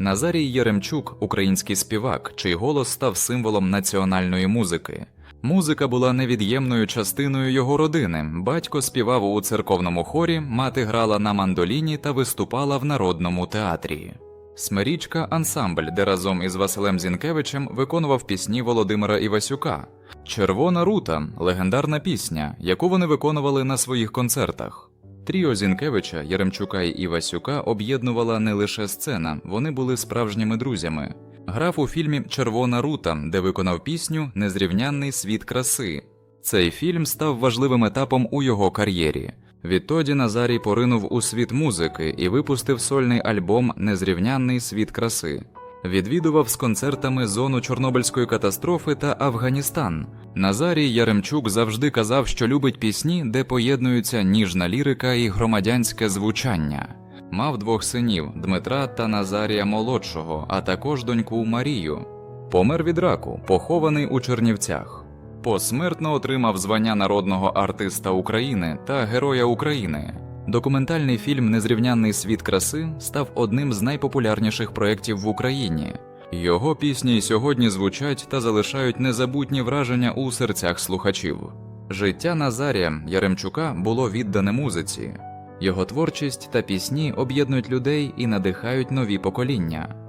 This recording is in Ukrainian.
Назарій Яремчук український співак, чий голос став символом національної музики. Музика була невід'ємною частиною його родини. Батько співав у церковному хорі, мати грала на мандоліні та виступала в народному театрі. Смирічка ансамбль, де разом із Василем Зінкевичем виконував пісні Володимира Івасюка. Червона рута легендарна пісня, яку вони виконували на своїх концертах. Тріо Зінкевича, Яремчука і Івасюка об'єднувала не лише сцена, вони були справжніми друзями. Грав у фільмі Червона рута, де виконав пісню Незрівнянний світ краси. Цей фільм став важливим етапом у його кар'єрі. Відтоді Назарій поринув у світ музики і випустив сольний альбом Незрівнянний світ краси. Відвідував з концертами зону Чорнобильської катастрофи та Афганістан. Назарій Яремчук завжди казав, що любить пісні, де поєднуються ніжна лірика і громадянське звучання. Мав двох синів Дмитра та Назарія молодшого, а також доньку Марію. Помер від раку, похований у Чернівцях. Посмертно отримав звання народного артиста України та Героя України. Документальний фільм Незрівнянний світ краси став одним з найпопулярніших проєктів в Україні. Його пісні й сьогодні звучать та залишають незабутні враження у серцях слухачів. Життя Назарія Яремчука було віддане музиці. Його творчість та пісні об'єднують людей і надихають нові покоління.